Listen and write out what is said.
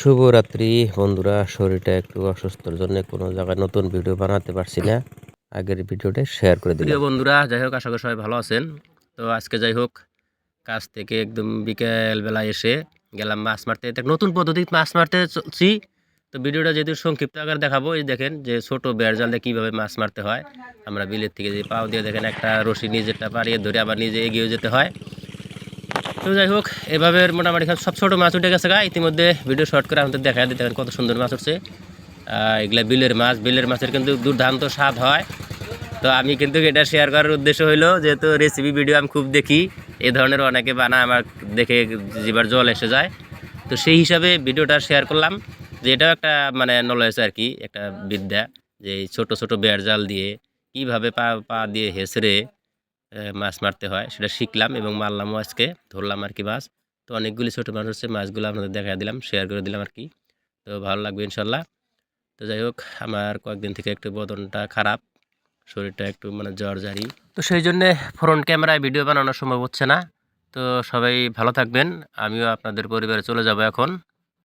শুভরাত্রি বন্ধুরা, শরীরটা একটু অসুস্থর জন্য কোনো জায়গায় নতুন ভিডিও বানাতে পারছি না। আগের ভিডিওটা শেয়ার করে প্রিয় বন্ধুরা, যাই হোক, আশা করি সবাই ভালো আছেন। তো আজকে যাই হোক, কাজ থেকে একদম বিকেলবেলা এসে গেলাম মাছ মারতে। নতুন পদ্ধতি, মাছ মারতে চলছি। তো ভিডিওটা যেহেতু সংক্ষিপ্ত আকার দেখাবো, এই দেখেন যে ছোটো বেড় জালে কীভাবে মাছ মারতে হয়। আমরা বিলের থেকে যে পাও দিয়ে দেখেন একটা রশি নিজেরটা পাড়িয়ে ধরে আবার নিজে এগিয়ে যেতে হয়। তো যাই হোক এভাবে মোটামুটি সব- ছোটো মাছ উঠে গেছে গা। ইতিমধ্যে ভিডিও শর্ট করে আমাদের দেখা দিতে কত সুন্দর মাছ উঠছে। এগুলা বিলের মাছ। বিলের মাছের কিন্তু দুর্দান্ত স্বাদ হয়। তো আমি কিন্তু এটা শেয়ার করার উদ্দেশ্য হলো যেহেতু রেসিপি ভিডিও আমি খুব দেখি এ ধরনের অনেকে বানা আমার দেখে জিবার জল এসে যায়। তো সেই হিসাবে ভিডিওটা শেয়ার করলাম যে এটাও একটা মানে নলেজ আর কি একটা বিদ্যা যে ছোট ছোট বেড় জাল দিয়ে কীভাবে পা পা দিয়ে আহ, মাছ মারতে হয়, সেটা শিখলাম এবং মারলামও আজকে, ধরলাম আর কি মাছ। তো অনেকগুলি ছোটো মাছ হচ্ছে, মাছগুলো আপনাদের দেখা দিলাম শেয়ার করে দিলাম আর কি। তো ভালো লাগবে ইনশাল্লাহ। তো যাই হোক, আমার কয়েকদিন থেকে একটু বদনটা খারাপ, শরীরটা একটু মানে জ্বর, জারি। তো সেই জন্যে ফ্রন্ট ক্যামেরায় ভিডিও বানানো সম্ভব হচ্ছে না। তো সবাই ভালো থাকবেন, আমিও আপনাদের পরিবারে চলে যাব এখন।